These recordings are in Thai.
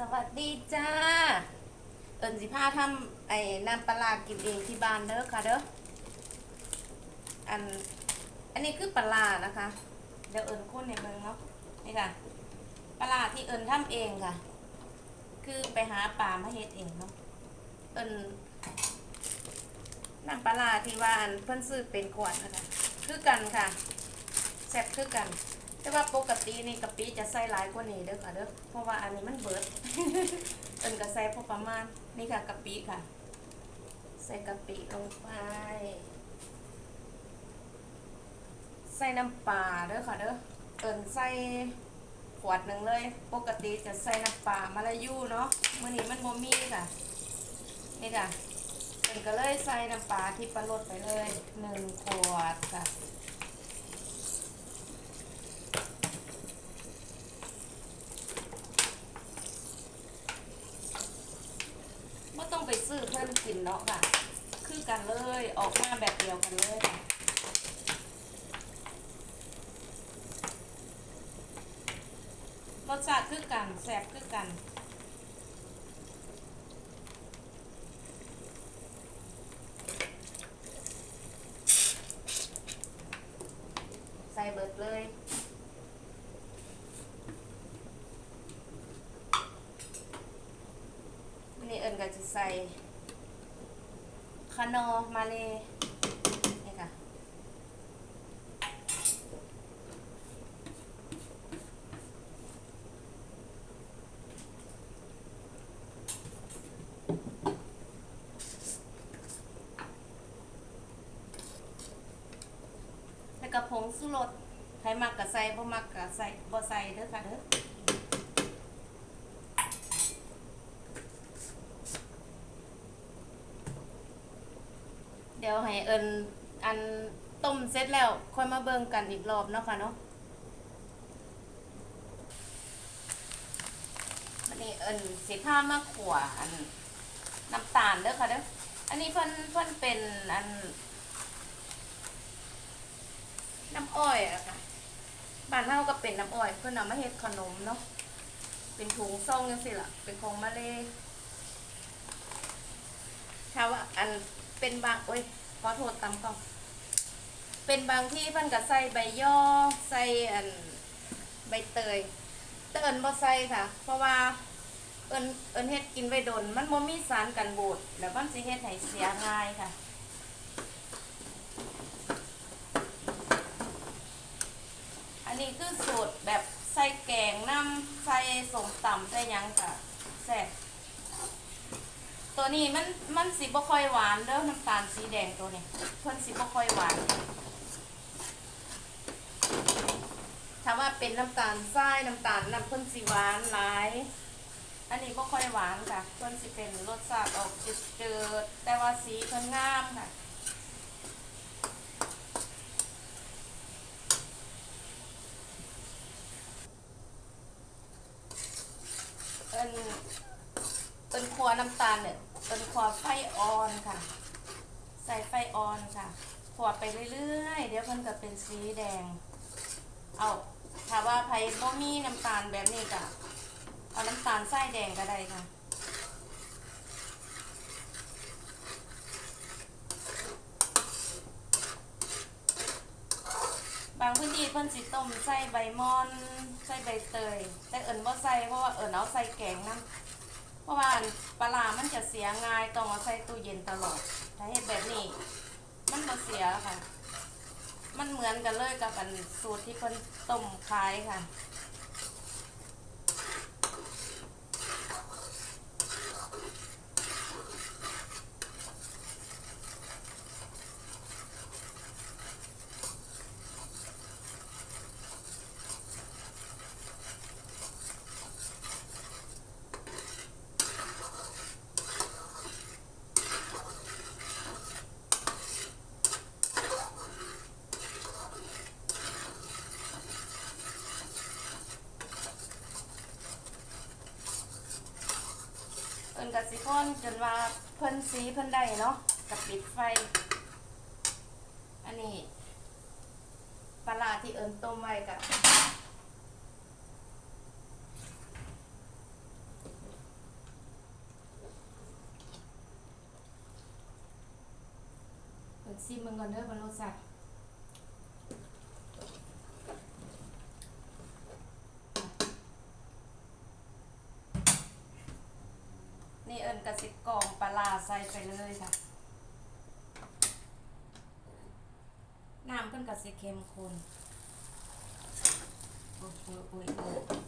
สวัสดีจ้า เอิญสิพาทำไอ้น้ำปลาร้ากินเองที่บ้านเด้อค่ะเด้อ อัน อันนี้คือปลาร้านะคะ เดี๋ยวเอิญค้นในเมืองเนาะ นี่ค่ะ ปลาที่เอิญทำเองค่ะ คือไปหาปลามาเฮ็ดเองเนาะ เอิญน้ำปลาร้าที่ว่าอันเพิ่นซื้อเป็นขวดนะคะ คือกันค่ะแซ่บคือกัน แต่ว่าปกตินี่กะปิจะใส่หลายกว่านี้เด้อค่ะเด้อ เพราะว่าอันนี้มันเบิด เอินก็ใส่พอประมาณ นี่ค่ะกะปิค่ะ ใส่กะปิลงไป ใส่น้ำปลาเด้อค่ะเด้อ เอินใส่ขวดหนึ่งเลย ปกติจะใส่น้ำปลามาลายูเนาะมื้อนี้มันบ่มีค่ะ นี่ค่ะเอินก็เลยใส่น้ำปลาที่ปลาลดไปเลยหนึ่งขวดค่ะ ไม่ต้องไป ซื้อเพิ่มกินเนาะค่ะ คือกันเลยออกมาแบบเดียวกันเลยค่ะรสชาติคือกันแซ่บคือกันใส่เบิดเลยนนี้เอิญก็จะใส่ คานอมาเลยนี่ค่ะ แล้วก็ผงสุรสใครมักกะใส่บ่มักกะใส่บ่ใส่เด้อค่ะเด้อ ดี๋ยวให้เอิญอันต้มเสร็จแล้ว ค่อยมาเบิ่งกันอีกรอบเนาะค่ะเนาะวันนี้เอิญสิผ้ามาขัวอันน้ำตาลเด้อค่ะเด้ออันนี้เพิ่นเพิ่นเป็นอัน น้ำอ้อยอะค่ะบ้านเฮาก็เป็นน้ำอ้อย เพิ่นเอามาเฮ็ดขนมเนาะเป็นถุงซองจังซี่ล่ะเป็นของมาเลยถ้าว่าอัน เป็นบางโอ้ยขอโทษตามกล้อง เป็นบางที่เพิ่นก็ใส่ใบย่อใส่อันใบเตยแต่เอิ้นบ่ใส่ค่ะ เพราะว่าเอิ้นเอิ้นเฮ็ดกินไว้ดน มันบ่มีสารกันบูดแล้วมันสิเฮ็ดให้เสียง่ายค่ะอันนี้คือสูตรแบบใส่แกงน้ำใส่สมตำใส่ยังค่ะแซ่บ ตัวนี้มันมันสีบ่ค่อยหวานเด้อน้ำตาลสีแดงตัวนี้เพิ่นสีบ่ค่อยหวานถ้าว่าเป็นน้ำตาลทรายน้ำตาลน้ำเพิ่นสีหวานหลาย อันนี้บ่ค่อยหวานค่ะเพิ่นสิเป็นรสชาติออกจืดๆแต่ว่าสีเพิ่นงามค่ะเอิน เอินครัวน้ำตาลเนี่ยเอินครัวไฟอ่อนค่ะ ใส่ไฟอ่อนค่ะขวไปเรื่อยๆ เดี๋ยวมันจะเป็นสีแดง เอาถ้าว่าไผ่บ่มีน้ำตาลแบบนี้ก็เอาน้ำตาลใส่แดงก็ได้ค่ะบางพื้นที่เพิ่นสิต้มใส่ใบมอนใส่ใบเตย แต่เอิญว่าใส่เพราะว่าเอิญเอาใส่แกงนะ เพราะว่าปลาร้ามันจะเสียง่ายต้องเอาใส่ตู้เย็นตลอด ถ้าเฮ็ดแบบนี้ มันบ่เสียค่ะ มันเหมือนกันเลยกับอันสูตรที่เพิ่นต้มขายค่ะ กัสิก้อนจนว่าเพิ่นสีเพิ่นได้เนาะกับปิดไฟ อันนี้ปลาที่เอิญต้มไว้กับเปิดซีมมึงก่อนเด้อบนรถสัตว์ ร้าใส่ไปเลยค่ะ น้ำเพิ่นกระสิเข้มข้นโอ้ยโอ้ยโอ้ย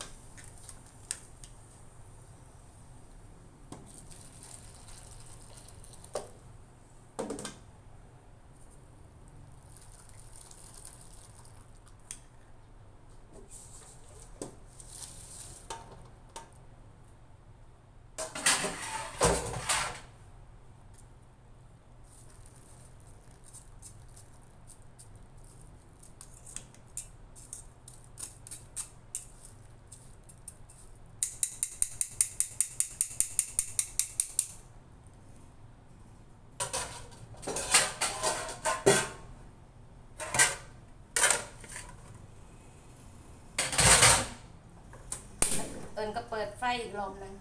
โอ้ยเอิญก็เปิดไฟอีกรอบหนึง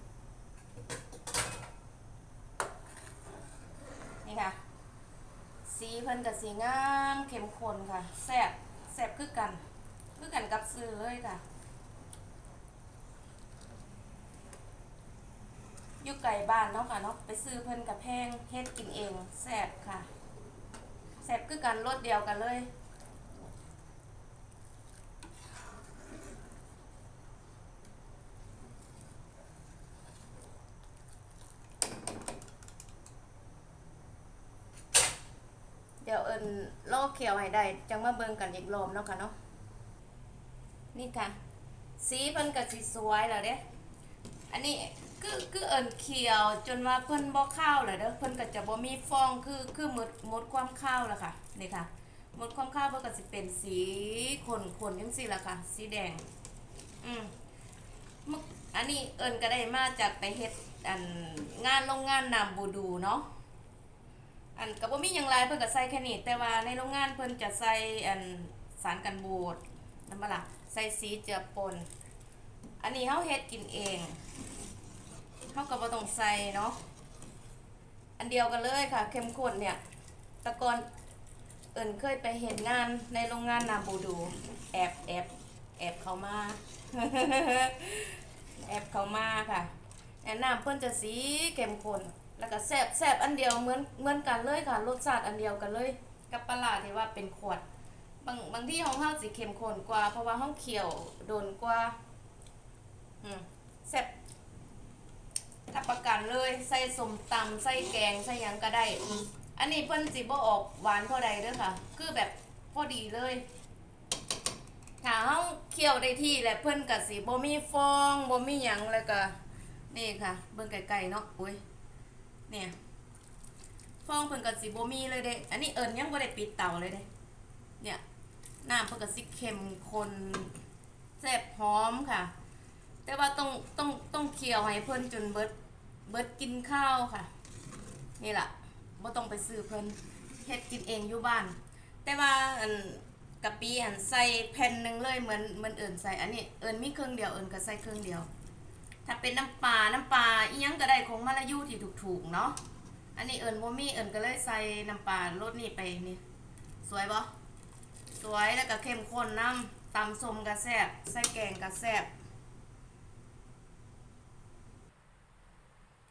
นี่ค่ะ สีเพิ่นกับสีงามเข้มข้นค่ะแซ่บแซ่บคือกัน คือกันกับซื้อเลยค่ะอยู่ไก่บ้านเนาะค่ะเนาะไปซื้อเพิ่นกับแพงเฮ็ดกินเองแซ่บค่ะแซ่บคือกันรสเดียวกันเลย เดี๋ยวเอิญลอกเขียวให้ได้ จังมาเบิ่งกันอีกรอบเนาะค่ะเนาะนี่ค่ะ สีเพิ่นก็สิสวยแล้วเด้อันนี้คือคือเอิญเขียวจนว่าเพิ่นบ่ข้าวเลยเด้อเพิ่นก็จะบ่มีฟองคือคือหมดหมดความข้าวแล้วค่ะนี่ค่ะหมดความข้าวเพิ่นก็สิเป็นสีข้นจังซี่ละค่ะ สีแดง อืมอันนี้เอิญก็ได้มาจากไปเฮ็ดอันงานโรงงานนำบูดูเนาะ อันก็บ่มีหยังหลายเพิ่นก็ใส่แค่นี้แต่ว่าในโรงงานเพิ่นจะใส่อันสารกันบูดนั่นบ่ล่ะใส่สีเจือปน อันนี้เฮาเฮ็ดกินเองเฮาก็บ่ต้องใส่เนาะอันเดียวกันเลยค่ะเข้มข้นเนี่ยตะกอนเอิ้นเคยไปเห็นงานในโรงงานนาบูดู แอบแอบแอบเขามาแอบเขามาค่ะแนน้ำเพิ่นจะสีเข้มข้น แล้วก็แซบแซบอันเดียวเหมือนเหมือนกันเลยค่ะรสชาติอันเดียวกันเลย กับปลาร้าที่ว่าเป็นขวด บางบางที่ของเฮาสิเข้มข้นกว่า เพราะว่าเฮาเคี่ยวโดนกว่าอืมแซบรับประกันเลยใส่สมตำใส่แกงใส่หยังก็ได้ อันนี้เพิ่นสิบ่ออกหวานเท่าใดเด้อค่ะ คือแบบพอดีเลยถ้าเฮาเคี่ยวได้ที่แหละเพิ่นก็สิบ่มีฟองบ่มีหยังแล้วก็นี่ค่ะ เบิ่งไกลๆเนาะอุ้ย เนี่ยฟองเพิ่นก็สิบ่มีเลยเด้อันนี้เอิญยังบ่ได้ปิดเตาเลยเด้เนี่ยน้ำเพิ่นก็สิเข้มข้นแซ่บหอมค่ะ แต่ว่าต้องต้องต้องเคี่ยวให้เพิ่นจนเบิดเบิดกินข้าวค่ะ นี่ล่ะบ่ต้องไปซื้อเพิ่นเฮ็ดกินเองอยู่บ้าน แต่ว่าอันกะปิอันใส่แผ่นหนึงเลยเหมือนเหมือนเอิญใส่อันนี้เอิญมีเครื่องเดียวเอิญก็ใส่เครื่องเดียว ถ้าเป็นน้ำปลา น้ำปลาอียังก็ได้ของมาลายูที่ถูกๆเนาะ อันนี้เอิญบ่มีเอิญก็เลยใส่น้ำปลารสนี่ไปนี่ สวยบ่สวยแล้วก็เข้มข้นน้ำตำส้มกระแซบใส่แกงกระแซบ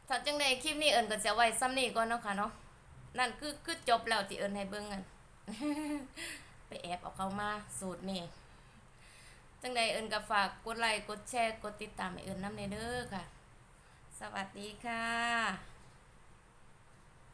ถ้าจังใดคลิปนี้เอิญก็จะไว้ซ้ำนี้ก่อนเนาะค่ะเนาะ นั่นคือคือจบแล้วที่เอิญให้เบิ่งกัน ไปแอบเอาเขามาสูตรนี่ จังใดเอิญก็ฝากกดไลค์กดแชร์กดติดตามให้เอิญน้ำเนเด้อค่ะ สวัสดีค่ะ